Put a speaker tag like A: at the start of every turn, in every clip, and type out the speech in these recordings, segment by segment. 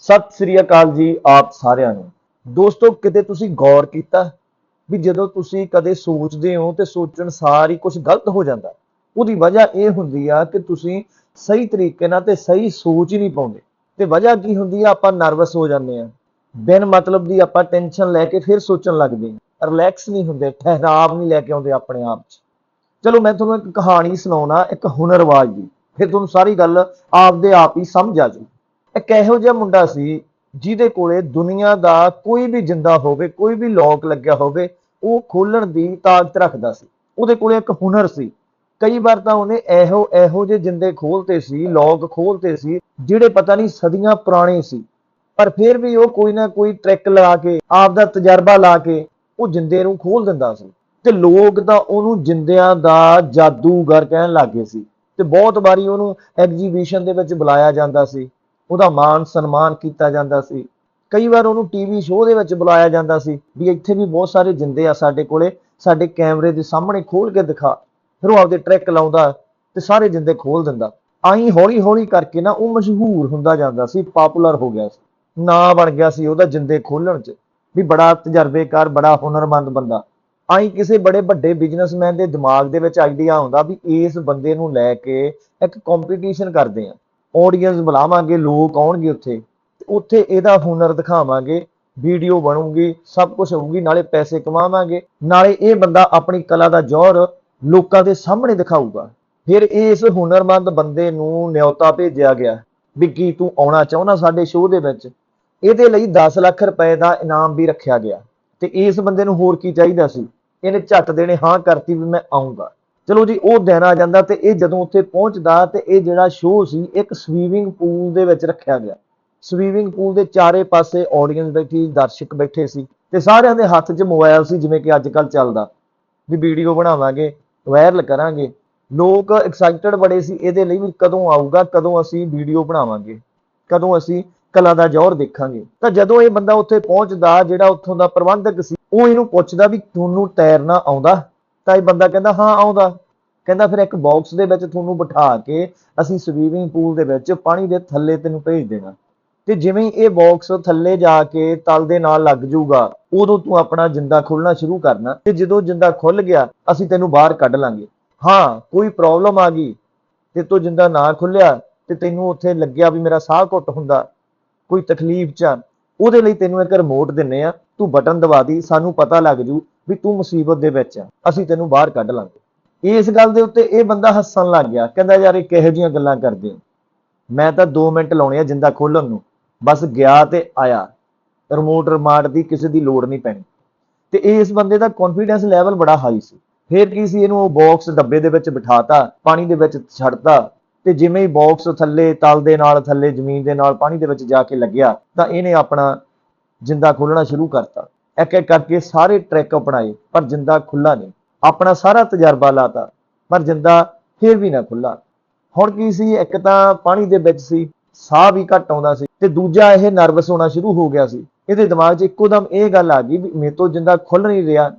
A: ਸਤਿ ਸ੍ਰੀ ਅਕਾਲ ਜੀ ਆਪ ਸਾਰਿਆਂ ਨੂੰ। ਦੋਸਤੋ ਕਿਤੇ ਤੁਸੀਂ ਗੌਰ ਕੀਤਾ ਵੀ ਜਦੋਂ ਤੁਸੀਂ ਕਦੇ ਸੋਚਦੇ ਹੋ ਤੇ ਸੋਚਣ ਸਾਰ ਹੀ ਕੁਝ ਗਲਤ ਹੋ ਜਾਂਦਾ? ਉਹਦੀ ਵਜ੍ਹਾ ਇਹ ਹੁੰਦੀ ਆ ਕਿ ਤੁਸੀਂ ਸਹੀ ਤਰੀਕੇ ਨਾਲ ਤੇ ਸਹੀ ਸੋਚ ਹੀ ਨਹੀਂ ਪਾਉਂਦੇ। ਤੇ ਵਜ੍ਹਾ ਕੀ ਹੁੰਦੀ ਆ? ਆਪਾਂ ਨਰਵਸ ਹੋ ਜਾਂਦੇ ਆ। ਬਿਨ ਮਤਲਬ ਦੀ ਆਪਾਂ ਟੈਨਸ਼ਨ ਲੈ ਕੇ ਫਿਰ ਸੋਚਣ ਲੱਗਦੇ ਆ ਰਿਲੈਕਸ ਨਹੀਂ ਹੁੰਦੇ, ਠਹਿਰਾਵ ਨਹੀਂ ਲੈ ਕੇ ਆਉਂਦੇ ਆਪਣੇ ਆਪ 'ਚ। ਚਲੋ, ਮੈਂ ਤੁਹਾਨੂੰ ਇੱਕ ਕਹਾਣੀ ਸੁਣਾਉਣਾ, ਇੱਕ ਹੁਨਰਵਾਜ ਦੀ। ਫਿਰ ਤੁਹਾਨੂੰ ਸਾਰੀ ਗੱਲ ਆਪਦੇ ਆਪ ਹੀ ਸਮਝ ਆ ਜਾਊ। ਇੱਕ ਇਹੋ ਜਿਹਾ ਮੁੰਡਾ ਸੀ ਜਿਹਦੇ ਕੋਲੇ ਦੁਨੀਆ ਦਾ ਕੋਈ ਵੀ ਜਿੰਦਾ ਹੋਵੇ, ਕੋਈ ਵੀ ਲੋਕ ਲੱਗਿਆ ਹੋਵੇ, ਉਹ ਖੋਲਣ ਦੀ ਤਾਕਤ ਰੱਖਦਾ ਸੀ। ਉਹਦੇ ਕੋਲੇ ਇੱਕ ਹੁਨਰ ਸੀ। ਕਈ ਵਾਰ ਤਾਂ ਉਹਨੇ ਇਹੋ ਇਹੋ ਜਿਹੇ ਜਿੰਦੇ ਖੋਲਤੇ ਸੀ, ਲੋਕ ਖੋਲਤੇ ਸੀ, ਜਿਹੜੇ ਪਤਾ ਨਹੀਂ ਸਦੀਆਂ ਪੁਰਾਣੇ ਸੀ। ਪਰ ਫਿਰ ਵੀ ਉਹ ਕੋਈ ਨਾ ਕੋਈ ਟ੍ਰਿਕ ਲਾ ਕੇ, ਆਪ ਦਾ ਤਜਰਬਾ ਲਾ ਕੇ ਉਹ ਜਿੰਦੇ ਨੂੰ ਖੋਲ ਦਿੰਦਾ ਸੀ। ਤੇ ਲੋਕ ਤਾਂ ਉਹਨੂੰ ਜਿੰਦਿਆਂ ਦਾ ਜਾਦੂਗਰ ਕਹਿਣ ਲੱਗੇ ਸੀ। ਤੇ ਬਹੁਤ ਵਾਰੀ ਉਹਨੂੰ ਐਗਜੀਬਿਸ਼ਨ ਦੇ ਵਿੱਚ ਬੁਲਾਇਆ ਜਾਂਦਾ ਸੀ। ਉਹਦਾ ਮਾਣ ਸਨਮਾਨ ਕੀਤਾ ਜਾਂਦਾ ਸੀ। ਕਈ ਵਾਰ ਉਹਨੂੰ ਟੀਵੀ ਸ਼ੋਅ ਦੇ ਵਿੱਚ ਬੁਲਾਇਆ ਜਾਂਦਾ ਸੀ ਵੀ ਇੱਥੇ ਵੀ ਬਹੁਤ ਸਾਰੇ ਜਿੰਦੇ ਆ ਸਾਡੇ ਕੋਲੇ, ਸਾਡੇ ਕੈਮਰੇ ਦੇ ਸਾਹਮਣੇ ਖੋਲ ਕੇ ਦਿਖਾ। ਫਿਰ ਉਹ ਆਪਦੇ ਟਰੈਕ ਲਾਉਂਦਾ ਤੇ ਸਾਰੇ ਜਿੰਦੇ ਖੋਲ ਦਿੰਦਾ। ਆਈ ਹੌਲੀ ਹੌਲੀ ਕਰਕੇ ਨਾ ਉਹ ਮਸ਼ਹੂਰ ਹੁੰਦਾ ਜਾਂਦਾ ਸੀ ਪਪੂਲਰ ਹੋ ਗਿਆ ਸੀ। ਨਾਂ ਬਣ ਗਿਆ ਸੀ ਉਹਦਾ ਜਿੰਦੇ ਖੋਲਣ 'ਚ, ਵੀ ਬੜਾ ਤਜਰਬੇਕਾਰ, ਬੜਾ ਹੁਨਰਮੰਦ ਬੰਦਾ। ਆਈ ਕਿਸੇ ਬੜੇ ਵੱਡੇ ਬਿਜ਼ਨਸਮੈਨ ਦੇ ਦਿਮਾਗ ਦੇ ਵਿੱਚ ਆਈਡੀਆ ਆਉਂਦਾ ਵੀ ਇਸ ਬੰਦੇ ਨੂੰ ਲੈ ਕੇ ਇੱਕ ਕੰਪੀਟੀਸ਼ਨ ਕਰਦੇ ਆ। ਆਡੀਅנס ਬੁਲਾਵਾਂਗੇ, ਲੋਕ ਆਉਣਗੇ ਉੱਥੇ ਉੱਥੇ ਇਹਦਾ ਹੁਨਰ ਦਿਖਾਵਾਂਗੇ ਵੀਡੀਓ ਬਣੂਗੀ, ਸਭ ਕੁਝ ਹੋਊਗੀ, ਨਾਲੇ ਪੈਸੇ ਕਮਾਵਾਂਗੇ, ਨਾਲੇ ਇਹ ਬੰਦਾ ਆਪਣੀ ਕਲਾ ਦਾ ਜੌਹਰ ਲੋਕਾਂ ਦੇ ਸਾਹਮਣੇ ਦਿਖਾਊਗਾ। ਫਿਰ ਇਸ ਹੁਨਰਮੰਦ ਬੰਦੇ ਨੂੰ ਨਿਯੋਤਾ ਭੇਜਿਆ ਗਿਆ ਵੀ ਕੀ ਤੂੰ ਆਉਣਾ ਚਾਹੁੰਦਾ ਸਾਡੇ ਸ਼ੋਅ ਦੇ ਵਿੱਚ? ਇਹਦੇ ਲਈ 10 ਲੱਖ ਰੁਪਏ ਦਾ ਇਨਾਮ ਵੀ ਰੱਖਿਆ ਗਿਆ। ਤੇ ਇਸ ਬੰਦੇ ਨੂੰ ਹੋਰ ਕੀ ਚਾਹੀਦਾ ਸੀ? ਇਹਨੇ ਝੱਟ ਦੇਣੇ, ਹਾਂ ਕਰਤੀ ਵੀ ਮੈਂ ਆਉਂਗਾ ਚਲੋ ਜੀ, ਉਹ ਦਿਨ ਆ ਜਾਂਦਾ ਤੇ ਇਹ ਜਦੋਂ ਉੱਥੇ ਪਹੁੰਚਦਾ ਤੇ ਇਹ ਜਿਹੜਾ ਸ਼ੋਅ ਸੀ, ਇੱਕ ਸਵੀਮਿੰਗ ਪੂਲ ਦੇ ਵਿੱਚ ਰੱਖਿਆ ਗਿਆ। ਸਵੀਮਿੰਗ ਪੂਲ ਦੇ ਚਾਰੇ ਪਾਸੇ ਆਡੀਅנס ਬੈਠੀ, ਦਰਸ਼ਕ ਬੈਠੇ ਸੀ ਤੇ ਸਾਰਿਆਂ ਦੇ ਹੱਥ 'ਚ ਮੋਬਾਈਲ ਸੀ, ਜਿਵੇਂ ਕਿ ਅੱਜ ਕੱਲ ਚੱਲਦਾ। ਵੀ ਵੀਡੀਓ ਬਣਾਵਾਂਗੇ ਵਾਇਰਲ ਕਰਾਂਗੇ। ਲੋਕ ਐਕਸਾਈਟਡ ਬੜੇ ਸੀ, ਇਹਦੇ ਲਈ ਵੀ ਕਦੋਂ ਆਊਗਾ, ਕਦੋਂ ਅਸੀਂ ਵੀਡੀਓ ਬਣਾਵਾਂਗੇ, ਕਦੋਂ ਅਸੀਂ ਕਲਾ ਦਾ ਜ਼ੋਰ ਦੇਖਾਂਗੇ। ਤਾਂ ਜਦੋਂ ਇਹ ਬੰਦਾ ਉੱਥੇ ਪਹੁੰਚਦਾ, ਜਿਹੜਾ ਉੱਥੋਂ ਦਾ ਪ੍ਰਬੰਧਕ ਸੀ, ਉਹ ਇਹਨੂੰ ਪੁੱਛਦਾ ਵੀ ਤੁਹਾਨੂੰ ਤੈਰਨਾ ਆਉਂਦਾ? ਤਾਂ ਇਹ ਬੰਦਾ ਕਹਿੰਦਾ ਹਾਂ ਆਉਂਦਾ। ਕਹਿੰਦਾ ਫਿਰ ਇੱਕ ਬਾਕਸ ਦੇ ਵਿੱਚ ਤੁਹਾਨੂੰ ਬਿਠਾ ਕੇ ਅਸੀਂ ਸਵੀਮਿੰਗ ਪੂਲ ਦੇ ਵਿੱਚ ਪਾਣੀ ਦੇ ਥੱਲੇ ਤੈਨੂੰ ਭੇਜ ਦੇਣਾ। ਤੇ ਜਿਵੇਂ ਹੀ ਇਹ ਬਾਕਸ ਥੱਲੇ ਜਾ ਕੇ ਤਲ ਦੇ ਨਾਲ ਲੱਗ ਜਾਊਗਾ ਉਦੋਂ ਤੂੰ ਆਪਣਾ ਜਿੰਦਾ ਖੋਲਣਾ ਸ਼ੁਰੂ ਕਰਨਾ ਤੇ ਜਦੋਂ ਜਿੰਦਾ ਖੁੱਲ ਗਿਆ ਅਸੀਂ ਤੈਨੂੰ ਬਾਹਰ ਕੱਢ ਲਾਂਗੇ। ਹਾਂ ਕੋਈ ਪ੍ਰੋਬਲਮ ਆ ਗਈ। ਤੇ ਤੂੰ ਜਿੰਦਾ ਨਾ ਖੁੱਲਿਆ ਤੇ ਤੈਨੂੰ ਉੱਥੇ ਲੱਗਿਆ ਵੀ ਮੇਰਾ ਸਾਹ ਘੁੱਟ ਹੁੰਦਾ। ਕੋਈ ਤਕਲੀਫ ਚ ਆ, ਉਹਦੇ ਲਈ ਤੈਨੂੰ ਇੱਕ ਰਿਮੋਟ ਦਿੰਨੇ ਆ। ਤੂੰ ਬਟਨ ਦਬਾ ਦੀ ਸਾਨੂੰ ਪਤਾ ਲੱਗ ਜੂ ਵੀ ਤੂੰ ਮੁਸੀਬਤ ਦੇ ਵਿੱਚ ਆ, ਅਸੀਂ ਤੈਨੂੰ ਬਾਹਰ ਕੱਢ ਲਾਂਗੇ। ਇਸ ਗੱਲ ਦੇ ਉੱਤੇ ਇਹ ਬੰਦਾ ਹੱਸਣ ਲੱਗ ਗਿਆ, ਕਹਿੰਦਾ ਯਾਰ ਇਹ ਕਿਹੋ ਜਿਹੀਆਂ ਗੱਲਾਂ ਕਰਦੇ ਹੋ? ਮੈਂ ਤਾਂ 2 ਮਿੰਟ ਲਾਉਣੇ ਆ ਜਿੰਦਾ ਖੋਲਣ ਨੂੰ। ਬਸ ਗਿਆ ਤੇ ਆਇਆ। ਰਿਮੋਟ ਰਿਮਾਂਡ ਦੀ ਕਿਸੇ ਦੀ ਲੋੜ ਨਹੀਂ ਪੈਣੀ। ਤੇ ਇਸ ਬੰਦੇ ਦਾ ਕੌਨਫੀਡੈਂਸ ਲੈਵਲ ਬੜਾ ਹਾਈ ਸੀ। ਫਿਰ ਕੀ ਸੀ ਇਹਨੂੰ ਉਹ ਬਾਕਸ ਡੱਬੇ ਦੇ ਵਿੱਚ ਬਿਠਾਤਾ, ਪਾਣੀ ਦੇ ਵਿੱਚ ਛੱਡਤਾ ਤੇ ਜਿਵੇਂ ਹੀ ਬਾਕਸ ਥੱਲੇ ਤਲ ਦੇ ਨਾਲ, ਥੱਲੇ ਜ਼ਮੀਨ ਦੇ ਨਾਲ ਪਾਣੀ ਦੇ ਵਿੱਚ ਜਾ ਕੇ ਲੱਗਿਆ ਤਾਂ ਇਹਨੇ ਆਪਣਾ ਜਿੰਦਾ ਖੋਲਣਾ ਸ਼ੁਰੂ ਕਰਤਾ। ਇੱਕ ਇੱਕ ਕਰਕੇ ਸਾਰੇ ਟਰੈਕ ਅਪਣਾਏ, ਪਰ ਜਿੰਦਾ ਖੁੱਲਾ ਨਹੀਂ। ਆਪਣਾ ਸਾਰਾ ਤਜਰਬਾ ਲਾਤਾ, ਪਰ ਜਿੰਦਾ ਫੇਰ ਵੀ ਨਾ ਖੁੱਲਾ ਹੁਣ ਕੀ ਸੀ, ਇੱਕ ਤਾਂ ਪਾਣੀ ਦੇ ਵਿੱਚ ਸੀ, ਸਾਹ ਵੀ ਘੱਟ ਆਉਂਦਾ ਸੀ, ਤੇ ਦੂਜਾ ਇਹ ਨਰਵਸ ਹੋਣਾ ਸ਼ੁਰੂ ਹੋ ਗਿਆ ਸੀ। ਇਹਦੇ ਦਿਮਾਗ 'ਚ ਇੱਕੋ ਦਮ ਇਹ ਗੱਲ ਆ ਗਈ ਵੀ ਮੇਰੇ ਤੋਂ ਜਿੰਦਾ ਖੁੱਲ ਨਹੀਂ ਰਿਹਾ,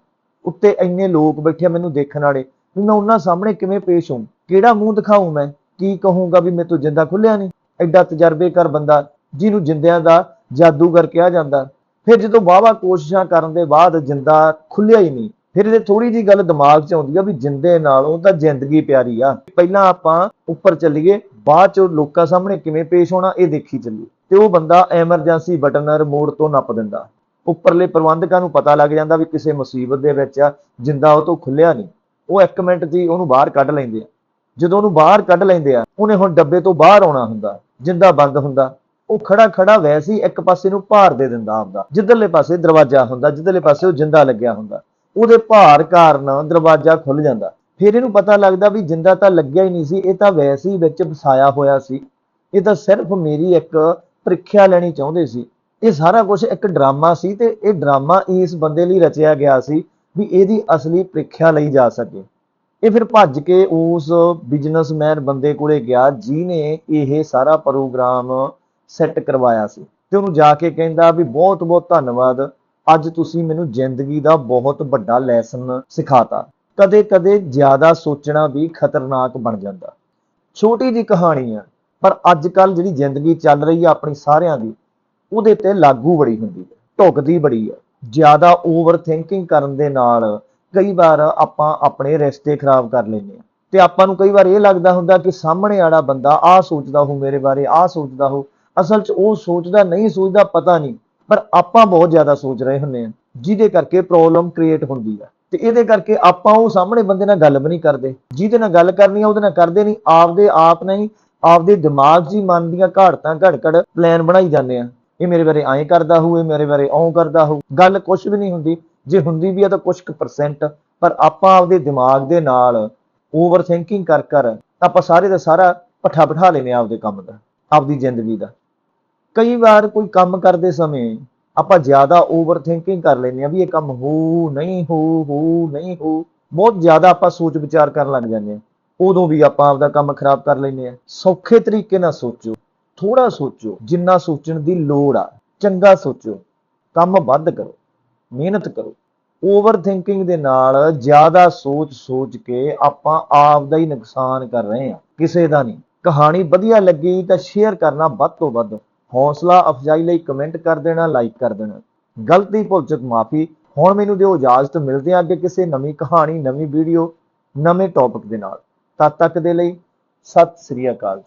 A: ਉੱਤੇ ਇੰਨੇ ਲੋਕ ਬੈਠੇ ਮੈਨੂੰ ਦੇਖਣ ਵਾਲੇ, ਵੀ ਮੈਂ ਉਹਨਾਂ ਸਾਹਮਣੇ ਕਿਵੇਂ ਪੇਸ਼ ਹੋਊਂ ਕਿਹੜਾ ਮੂੰਹ ਦਿਖਾਊਂ ਮੈਂ, ਕੀ ਕਹੂੰਗਾ ਵੀ ਮੇਰੇ ਤੋਂ ਜਿੰਦਾ ਖੁੱਲਿਆ ਨਹੀਂ। ਐਡਾ ਤਜਰਬੇਕਾਰ ਬੰਦਾ, ਜਿਹਨੂੰ ਜਿੰਦਿਆਂ ਦਾ ਜਾਦੂਗਰ ਕਿਹਾ ਜਾਂਦਾ ਫਿਰ ਜਦੋਂ ਵਾਹਵਾ ਕੋਸ਼ਿਸ਼ਾਂ ਕਰਨ ਦੇ ਬਾਅਦ ਜਿੰਦਾ ਖੁੱਲਿਆ ਹੀ ਨਹੀਂ, ਫਿਰ ਇਹਦੇ ਥੋੜੀ ਜੀ ਗੱਲ ਦਿਮਾਗ 'ਚ ਆਉਂਦੀ ਆ ਵੀ ਜਿੰਦੇ ਨਾਲੋਂ ਤਾਂ ਜ਼ਿੰਦਗੀ ਪਿਆਰੀ ਆ। ਪਹਿਲਾਂ ਆਪਾਂ ਉੱਪਰ ਚੱਲੀਏ, ਬਾਅਦ 'ਚ ਲੋਕਾਂ ਸਾਹਮਣੇ ਕਿਵੇਂ ਪੇਸ਼ ਹੋਣਾ ਇਹ ਦੇਖੀ ਚੱਲੀਏ। ਤੇ ਉਹ ਬੰਦਾ ਐਮਰਜੈਂਸੀ ਬਟਨ ਰਿਮੋਟ ਤੋਂ ਨੱਪ ਦਿੰਦਾ। ਉੱਪਰਲੇ ਪ੍ਰਬੰਧਕਾਂ ਨੂੰ ਪਤਾ ਲੱਗ ਜਾਂਦਾ ਵੀ ਕਿਸੇ ਮੁਸੀਬਤ ਦੇ ਵਿੱਚ ਆ, ਜਿੰਦਾ ਉਹ ਤੋਂ ਖੁੱਲਿਆ ਨਹੀਂ। ਉਹ ਇੱਕ ਮਿੰਟ ਦੀ ਉਹਨੂੰ ਬਾਹਰ ਕੱਢ ਲੈਂਦੇ ਆ। ਜਦੋਂ ਉਹਨੂੰ ਬਾਹਰ ਕੱਢ ਲੈਂਦੇ ਆ, ਉਹਨੇ ਹੁਣ ਡੱਬੇ ਤੋਂ ਬਾਹਰ ਆਉਣਾ ਹੁੰਦਾ, ਜਿੰਦਾ ਬੰਦ ਹੁੰਦਾ। ਉਹ ਖੜਾ ਖੜਾ ਵੈਸੇ ਹੀ ਇੱਕ ਪਾਸੇ ਨੂੰ ਭਾਰ ਦੇ ਦਿੰਦਾ ਹੁੰਦਾ, ਜਿੱਧਰਲੇ ਪਾਸੇ ਦਰਵਾਜ਼ਾ ਹੁੰਦਾ, ਜਿੱਧਰਲੇ ਪਾਸੇ ਉਹ ਜਿੰਦਾ ਲੱਗਿਆ ਹੁੰਦਾ, ਉਹਦੇ ਭਾਰ ਕਾਰਨ ਦਰਵਾਜ਼ਾ ਖੁੱਲ ਜਾਂਦਾ। ਫਿਰ ਇਹਨੂੰ ਪਤਾ ਲੱਗਦਾ ਵੀ ਜਿੰਦਾ ਤਾਂ ਲੱਗਿਆ ਹੀ ਨਹੀਂ ਸੀ, ਇਹ ਤਾਂ ਵੈਸੇ ਹੀ ਵਿੱਚ ਫਸਾਇਆ ਹੋਇਆ ਸੀ। ਇਹ ਤਾਂ ਸਿਰਫ ਮੇਰੀ ਇੱਕ ਪ੍ਰੀਖਿਆ ਲੈਣੀ ਚਾਹੁੰਦੇ ਸੀ। ਇਹ ਸਾਰਾ ਕੁਝ ਇੱਕ ਡਰਾਮਾ ਸੀ ਤੇ ਇਹ ਡਰਾਮਾ ਇਸ ਬੰਦੇ ਲਈ ਰਚਿਆ ਗਿਆ ਸੀ ਵੀ ਇਹਦੀ ਅਸਲੀ ਪ੍ਰੀਖਿਆ ਲਈ ਜਾ ਸਕੇ। ਇਹ ਫਿਰ ਭੱਜ ਕੇ ਉਸ ਬਿਜ਼ਨਸਮੈਨ ਬੰਦੇ ਕੋਲੇ ਗਿਆ, ਜਿਹਨੇ ਇਹ ਸਾਰਾ ਪ੍ਰੋਗਰਾਮ ਸੈੱਟ ਕਰਵਾਇਆ ਸੀ ਤੇ ਉਹਨੂੰ ਜਾ ਕੇ ਕਹਿੰਦਾ ਵੀ ਬਹੁਤ ਬਹੁਤ ਧੰਨਵਾਦ। ਅੱਜ ਤੁਸੀਂ ਮੈਨੂੰ ਜ਼ਿੰਦਗੀ ਦਾ ਬਹੁਤ ਵੱਡਾ ਲੈਸਨ ਸਿਖਾਤਾ। ਕਦੇ ਕਦੇ ਜ਼ਿਆਦਾ ਸੋਚਣਾ ਵੀ ਖਤਰਨਾਕ ਬਣ ਜਾਂਦਾ। ਛੋਟੀ ਜੀ ਕਹਾਣੀ ਆ, ਪਰ ਅੱਜ ਕੱਲ ਜਿਹੜੀ ਜ਼ਿੰਦਗੀ ਚੱਲ ਰਹੀ ਆ ਆਪਣੀ ਸਾਰਿਆਂ ਦੀ, ਉਹਦੇ ਤੇ ਲਾਗੂ ਬੜੀ ਹੁੰਦੀ ਹੈ ਢੁਕਦੀ ਬੜੀ ਹੈ ਜ਼ਿਆਦਾ ਓਵਰ ਥਿੰਕਿੰਗ ਕਰਨ ਦੇ ਨਾਲ ਕਈ ਵਾਰ ਆਪਾਂ ਆਪਣੇ ਰਿਸ਼ਤੇ ਖਰਾਬ ਕਰ ਲੈਂਦੇ ਹਾਂ ਤੇ ਆਪਾਂ ਨੂੰ ਕਈ ਵਾਰ ਇਹ ਲੱਗਦਾ ਹੁੰਦਾ ਕਿ ਸਾਹਮਣੇ ਵਾਲਾ ਬੰਦਾ ਆਹ ਸੋਚਦਾ ਹੋ ਮੇਰੇ ਬਾਰੇ ਆਹ ਸੋਚਦਾ ਹੋ ਅਸਲ 'ਚ ਉਹ ਸੋਚਦਾ, ਨਹੀਂ ਸੋਚਦਾ ਪਤਾ ਨਹੀਂ, ਪਰ ਆਪਾਂ ਬਹੁਤ ਜ਼ਿਆਦਾ ਸੋਚ ਰਹੇ ਹੁੰਦੇ ਹਾਂ, ਜਿਹਦੇ ਕਰਕੇ ਪ੍ਰੋਬਲਮ ਕ੍ਰੀਏਟ ਹੁੰਦੀ ਆ। ਤੇ ਇਹਦੇ ਕਰਕੇ ਆਪਾਂ ਉਹ ਸਾਹਮਣੇ ਬੰਦੇ ਨਾਲ ਗੱਲ ਵੀ ਨਹੀਂ ਕਰਦੇ। ਜਿਹਦੇ ਨਾਲ ਗੱਲ ਕਰਨੀ ਆ, ਉਹਦੇ ਨਾਲ ਕਰਦੇ ਨਹੀਂ, ਆਪਦੇ ਆਪ ਨਹੀਂ, ਆਪਦੇ ਦਿਮਾਗ 'ਚ ਹੀ ਮਨ ਦੀਆਂ ਘਾੜਤਾਂ ਘੜ-ਘੜ ਪਲਾਨ ਬਣਾਈ ਜਾਂਦੇ ਆ। ਇਹ ਮੇਰੇ ਬਾਰੇ ਐਂ ਕਰਦਾ ਹੋਊ, ਇਹ ਮੇਰੇ ਬਾਰੇ ਓਂ ਕਰਦਾ ਹੋਊ। ਗੱਲ ਕੁਝ ਵੀ ਨਹੀਂ ਹੁੰਦੀ। ਜੇ ਹੁੰਦੀ ਵੀ ਆ ਤਾਂ ਕੁਝ ਕੁ ਪਰਸੈਂਟ ਪਰ ਆਪਾਂ ਆਪਦੇ ਦਿਮਾਗ ਦੇ ਨਾਲ ਓਵਰ ਥਿੰਕਿੰਗ ਕਰ ਕਰ ਆਪਾਂ ਸਾਰੇ ਦਾ ਸਾਰਾ ਪੱਠਾ ਬਿਠਾ ਲੈਨੇ ਆ ਆਪਦੇ ਕੰਮ ਦਾ, ਆਪਦੀ ਜ਼ਿੰਦਗੀ ਦਾ। ਕਈ ਵਾਰ ਕੋਈ ਕੰਮ ਕਰਦੇ ਸਮੇਂ ਆਪਾਂ ਜ਼ਿਆਦਾ ਓਵਰ ਥਿੰਕਿੰਗ ਕਰ ਲੈਂਦੇ ਆ ਵੀ ਇਹ ਕੰਮ ਹੋ, ਨਹੀਂ ਹੋ ਹੋ, ਨਹੀਂ ਹੋ, ਬਹੁਤ ਜ਼ਿਆਦਾ ਆਪਾਂ ਸੋਚ ਵਿਚਾਰ ਕਰਨ ਲੱਗ ਜਾਂਦੇ ਆ ਉਦੋਂ ਵੀ ਆਪਾਂ ਆਪਦਾ ਕੰਮ ਖਰਾਬ ਕਰ ਲੈਂਦੇ ਆ ਸੌਖੇ ਤਰੀਕੇ ਨਾਲ ਸੋਚੋ ਥੋੜਾ ਸੋਚੋ, ਜਿੰਨਾ ਸੋਚਣ ਦੀ ਲੋੜ ਆ, ਚੰਗਾ ਸੋਚੋ, ਕੰਮ ਵੱਧ ਕਰੋ, ਮਿਹਨਤ ਕਰੋ। ਓਵਰ ਥਿੰਕਿੰਗ ਦੇ ਨਾਲ ਜ਼ਿਆਦਾ ਸੋਚ ਸੋਚ ਕੇ ਆਪਾਂ ਆਪ ਦਾ ਹੀ ਨੁਕਸਾਨ ਕਰ ਰਹੇ ਹਾਂ। ਕਿਸੇ ਦਾ ਨਹੀਂ। ਕਹਾਣੀ ਵਧੀਆ ਲੱਗੀ ਤਾਂ ਸ਼ੇਅਰ ਕਰਨਾ ਵੱਧ ਤੋਂ ਵੱਧ। ਹੌਸਲਾ ਅਫਜ਼ਾਈ ਲਈ ਕਮੈਂਟ ਕਰ ਦੇਣਾ ਲਾਈਕ ਕਰ ਦੇਣਾ। ਗਲਤੀ ਭੁੱਲ ਚੁੱਕ ਮਾਫੀ, ਹੁਣ ਮੈਨੂੰ ਦਿਓ ਇਜਾਜ਼ਤ, ਮਿਲਦੇ ਹਾਂ ਅੱਗੇ ਕਿਸੇ ਨਵੀਂ ਕਹਾਣੀ, ਨਵੀਂ ਵੀਡੀਓ ਨਵੇਂ ਟੌਪਿਕ ਦੇ ਨਾਲ। ਤਦ ਤੱਕ ਦੇ ਲਈ ਸਤਿ ਸ੍ਰੀ ਅਕਾਲ